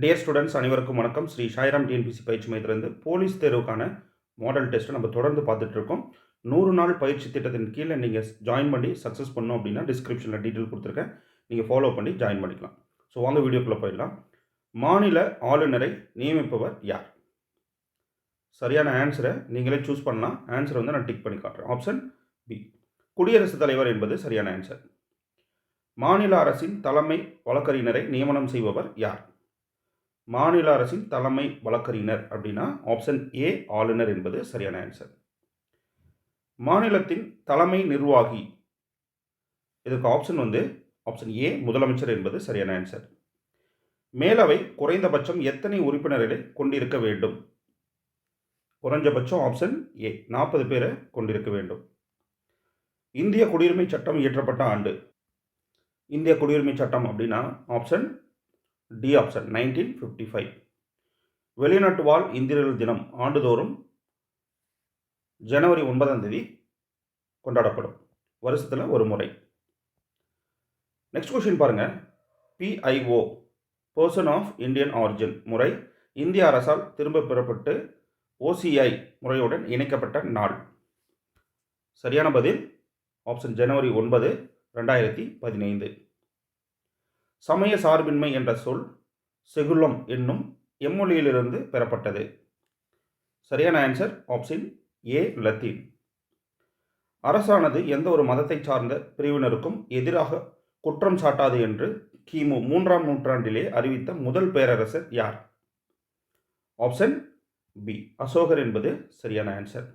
Dear students அனைவருக்கும் வணக்கம். Sri Sairam TNPSC பயிற்சி மையத்திலிருந்து போலீஸ் தேர்வுக்கான மாடல் டெஸ்ட்டை நம்ம தொடர்ந்து பார்த்துட்டு இருக்கோம். நூறு நாள் பயிற்சி திட்டத்தின் கீழே நீங்கள் ஜாயின் பண்ணி சக்ஸஸ் பண்ணோம் அப்படின்னா டிஸ்கிரிப்ஷனில் டீட்டெயில் கொடுத்துருக்கேன். நீங்கள் ஃபாலோ பண்ணி ஜாயின் பண்ணிக்கலாம். ஸோ வாங்க வீடியோக்குள்ளே போயிடலாம். மாநில ஆளுநரை நியமிப்பவர் யார்? சரியான ஆன்சரை நீங்களே சூஸ் பண்ணலாம். ஆன்சரை வந்து நான் டிக் பண்ணி காட்டுறேன். ஆப்ஷன் பி குடியரசுத் தலைவர் என்பது சரியான ஆன்சர் மாநில அரசின் தலைமை வழக்கறிஞரை நியமனம் செய்பவர் யார்? மாநில அரசின் தலைமை வழக்கறிஞர் அப்படின்னா ஆப்ஷன் ஏ ஆளுநர் என்பது சரியான ஆன்சர் மாநிலத்தின் தலைமை நிர்வாகி. இதுக்கு ஆப்ஷன் வந்து ஆப்ஷன் ஏ முதலமைச்சர் என்பது சரியான ஆன்சர் மேலவை குறைந்தபட்சம் எத்தனை உறுப்பினர்களை கொண்டிருக்க வேண்டும்? குறைஞ்சபட்சம் ஆப்ஷன் ஏ நாற்பது பேரை கொண்டிருக்க வேண்டும். இந்திய குடியுரிமை சட்டம் இயற்றப்பட்ட ஆண்டு. இந்திய குடியுரிமை சட்டம் அப்படின்னா option D option nineteen fifty five வெளிநாட்டு வாழ் இந்தியர்கள் தினம் ஆண்டுதோறும் ஜனவரி ஒன்பதாம் தேதி கொண்டாடப்படும். வருஷத்தில் ஒரு முறை. நெக்ஸ்ட் கொஷின் பாருங்கள் PIO person of Indian origin முறை இந்திய அரசால் திரும்ப பெறப்பட்டு ஓசிஐ முறையுடன் இணைக்கப்பட்ட நாள். சரியான பதில்? ஆப்ஷன் ஜனவரி ஒன்பது ரெண்டாயிரத்தி பதினைந்து. சமய சார்பின்மை என்ற சொல் செகுலம் என்னும் எம்மொழியிலிருந்து பெறப்பட்டது. சரியான ஆன்சர் ஆப்ஷன் ஏ லத்தீன் அரசானது எந்த ஒரு மதத்தை சார்ந்த பிரிவினருக்கும் எதிராக குற்றம் சாட்டாது என்று கிமு மூன்றாம் நூற்றாண்டிலே அறிவித்த முதல் பேரரசர் யார்? ஆப்ஷன் பி அசோகர் என்பது சரியான ஆன்சர்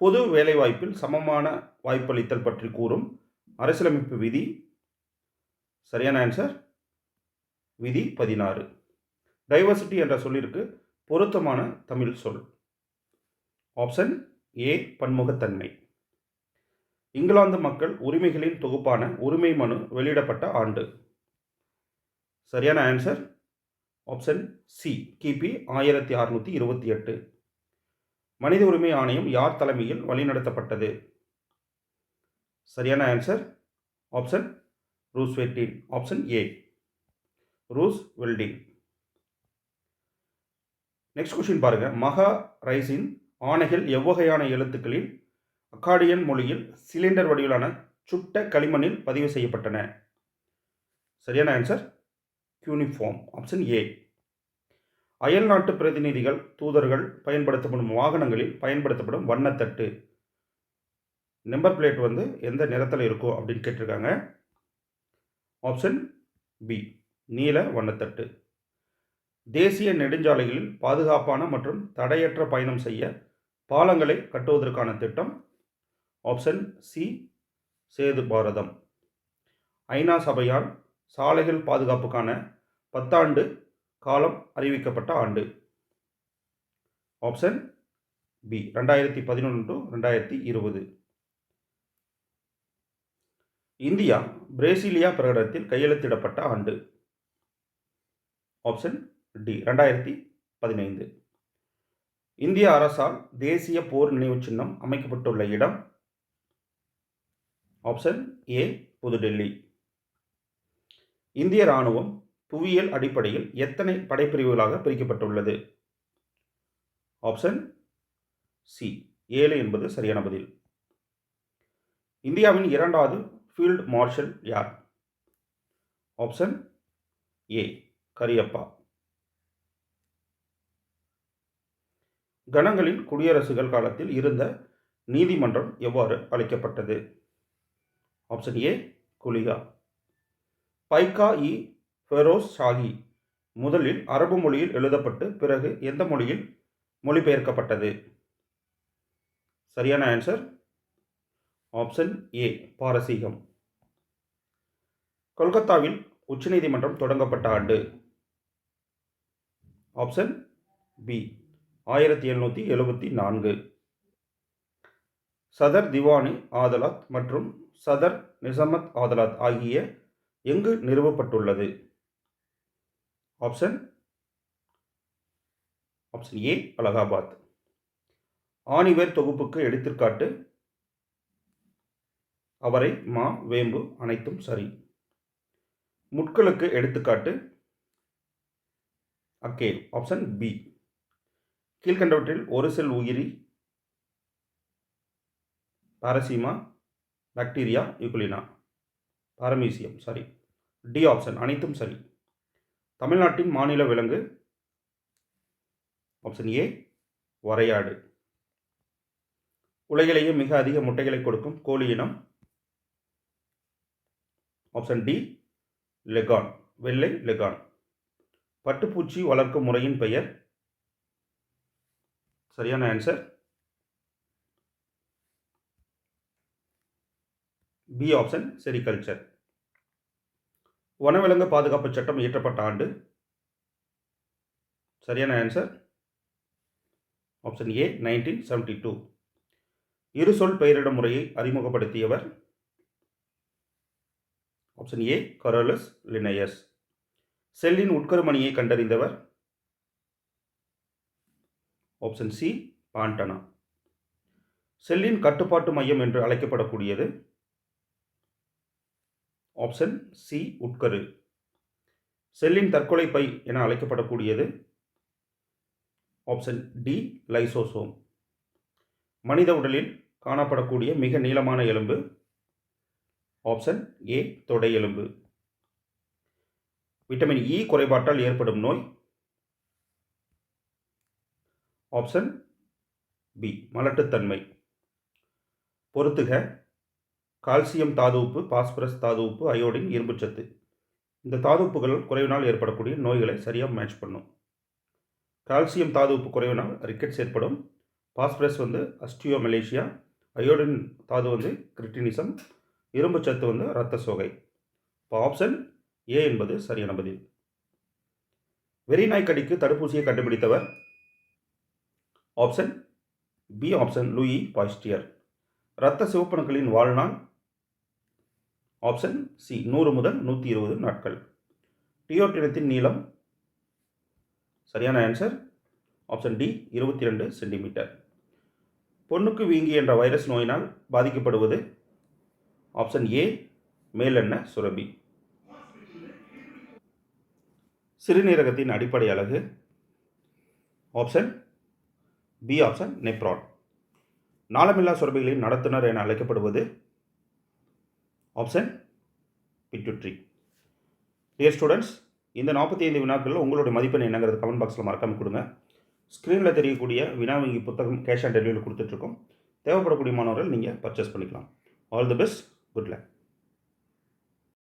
பொது வேலைவாய்ப்பில் சமமான வாய்ப்பளித்தல் பற்றி கூறும் அரசியலமைப்பு விதி சரியான ஆன்சர் விதி பதினாறு. டைவர்சிட்டி என்ற சொல்லிற்கு பொருத்தமான தமிழ் சொல். ஆப்ஷன் ஏ பன்முகத்தன்மை. இங்கிலாந்து மக்கள் உரிமைகளின் தொகுப்பான உரிமை மனு வெளியிடப்பட்ட ஆண்டு. சரியான ஆன்சர் ஆப்ஷன் சி கிபி ஆயிரத்தி அறுநூற்றி இருபத்தி எட்டு. மனித உரிமை ஆணையம் யார் தலைமையில் வழிநடத்தப்பட்டது? சரியான ஆன்சர் ஆப்ஷன் ரூஸ் வெல்டின் ஆப்ஷன் ஏ ரூஸ் வெல்டின் நெக்ஸ்ட் கொஷின் பாருங்க. மகா ரைஸின் ஆணைகள் எவ்வகையான எழுத்துக்களில் அக்காடியன் மொழியில் சிலிண்டர் வடிவிலான சுட்ட களிமண்ணில் பதிவு செய்யப்பட்டன? சரியான ஆன்சர் யூனிஃபார்ம் ஆப்ஷன் ஏ அயல் நாட்டு பிரதிநிதிகள் தூதர்கள் பயன்படுத்தப்படும் வாகனங்களில் பயன்படுத்தப்படும் வண்ணத்தட்டு. நம்பர் பிளேட் வந்து எந்த நிறத்தில் இருக்கும் அப்படின்னு கேட்டிருக்காங்க. ஆப்ஷன் பி நீல வண்ணத்தட்டு. தேசிய நெடுஞ்சாலைகளில் பாதுகாப்பான மற்றும் தடையற்ற பயணம் செய்ய பாலங்களை கட்டுவதற்கான திட்டம். Option C Sethu Bharatam. ஐநா சபையால் சாலைகள் பாதுகாப்புக்கான பத்தாண்டு காலம் அறிவிக்கப்பட்ட ஆண்டு. ஆப்ஷன் பி ரெண்டாயிரத்தி பதினொன்று டு ரெண்டாயிரத்தி இருபது. இந்தியா பிரேசிலியா பிரகடனத்தில் கையெழுத்திடப்பட்ட ஆண்டு. ஆப்ஷன் டி ரெண்டாயிரத்தி பதினைந்து. இந்திய அரசால் தேசிய போர் நினைவு சின்னம் அமைக்கப்பட்டுள்ள இடம். Option A Pudhu Delhi. இந்திய இராணுவம் புவியியல் அடிப்படையில் எத்தனை படைப்பிரிவுகளாக பிரிக்கப்பட்டுள்ளது? ஆப்ஷன் சி ஏழு என்பது சரியான பதில். இந்தியாவின் இரண்டாவது ஃபீல்ட் மார்ஷல் யார்? Option A Cariappa. கணங்களின் குடியரசுகள் காலத்தில் இருந்த நீதிமன்றம் எவ்வாறு அழைக்கப்பட்டது ஆப்ஷன் ஏ குலிகா. பைகா இ ஃபெரோஸ் ஷாஹி முதலில் அரபு மொழியில் எழுதப்பட்டு பிறகு எந்த மொழியில் மொழிபெயர்க்கப்பட்டது? சரியான ஆன்சர் ஆப்ஷன் ஏ பாரசீகம். கொல்கத்தாவில் உச்சநீதிமன்றம் தொடங்கப்பட்ட ஆண்டு. ஆப்ஷன் பி ஆயிரத்தி எழுநூற்றி எழுபத்தி நான்கு. சதர் திவானி ஆதலாத் மற்றும் சதர் நிசமத் ஆதலாத் ஆகிய எங்கு நிறுவப்பட்டுள்ளது? Option option A Allahabad. ஆணிவேர் தொகுப்புக்கு எடுத்துக்காட்டு. அவரை மா வேம்பு அனைத்தும் சரி. முட்களுக்கு எடுத்துக்காட்டு அக்கே ஆப்ஷன் பி கீழ்கண்டவற்றில் ஒரு செல் உயிரி பாரசீமா bacteria euglena paramecium sorry D option அனைத்தும் சரி. தமிழ்நாட்டின் மாநில விலங்கு ஆப்ஷன் ஏ வரையாடு. உலகிலேயே மிக அதிக முட்டைகளை கொடுக்கும் கோழி இனம் ஆப்ஷன் டி லெகான் வெள்ளை லெகான். பட்டுப்பூச்சி வளர்க்கும் முறையின் பெயர்? சரியான ஆன்சர் பி ஆப்ஷன் செரிகல்ச்சர் வனவிலங்கு பாதுகாப்பு சட்டம் இயற்றப்பட்ட ஆண்டு? சரியான answer option A nineteen seventy two இரு சொல் பெயரிடும் முறையை அறிமுகப்படுத்தியவர் ஆப்ஷன் ஏ கரோலஸ் லினயஸ் செல்லின் உட்கருமணியை கண்டறிந்தவர். ஆப்ஷன் சி பாண்டனா செல்லின் கட்டுப்பாட்டு மையம் என்று அழைக்கப்படக்கூடியது. Option C உட்கரு. செல்லின் தற்கொலை பை என அழைக்கப்படக்கூடியது. ஆப்ஷன் டி லைசோசோம் மனித உடலில் காணப்படக்கூடிய மிக நீளமான எலும்பு. ஆப்ஷன் ஏ தொடை எலும்பு. விட்டமின் இ e குறைபாட்டால் ஏற்படும் நோய். ஆப்ஷன் பி மலட்டுத்தன்மை. பொறுத்துக கால்சியம் தாதுவுப்பு பாஸ்பரஸ் தாதுவுப்பு அயோடின் இரும்புச்சத்து இந்த தாதுப்புகள் குறைவினால் ஏற்படக்கூடிய நோய்களை சரியாக மேட்ச் பண்ணும். கால்சியம் தாதுவுப்பு குறைவினால் ரிக்கெட்ஸ் ஏற்படும். பாஸ்பரஸ் வந்து அஸ்டியோ மலேசியா அயோடின் தாது வந்து கிரிட்டினிசம் இரும்புச்சத்து வந்து இரத்த சோகை. இப்போ ஆப்ஷன் ஏ என்பது சரியான பதில். வெறிநாய் கடிக்கு தடுப்பூசியை கண்டுபிடித்தவர் option B option Louis Pasteur இரத்த சிவப்பணுக்களின் வாழ்நாள் ஆப்ஷன் சி நூறு முதல் நூற்றி இருபது நாட்கள். டியோட்டினத்தின் நீளம் சரியான ஆன்சர் ஆப்ஷன் டி இருபத்தி ரெண்டு சென்டிமீட்டர் பொண்ணுக்கு வீங்கி என்ற வைரஸ் நோயினால் பாதிக்கப்படுவது ஆப்ஷன் ஏ மேலெண்ண சுரபி. சிறுநீரகத்தின் அடிப்படை அழகு ஆப்ஷன் பி ஆப்ஷன் நெப்ரான் நாளமில்லா சுரபிகளின் நடத்துனர் என அழைக்கப்படுவது ஆப்ஷன் பிட்டுட்ரி டியர் ஸ்டூடெண்ட்ஸ் இந்த நாற்பத்தி ஐந்து வினாக்களில் உங்களுடைய மதிப்பெண் என்னங்கிறது கமெண்ட் பாக்ஸில் மறக்காமல் கொடுங்க. ஸ்க்ரீனில் தெரியக்கூடிய வினா வங்கி புத்தகம் கேஷ் ஆன் டெலிவரி கொடுத்துட்ருக்கோம் தேவைப்படக்கூடிய மாணவர்கள் நீங்கள் பர்ச்சேஸ் பண்ணிக்கலாம். All the best Good luck.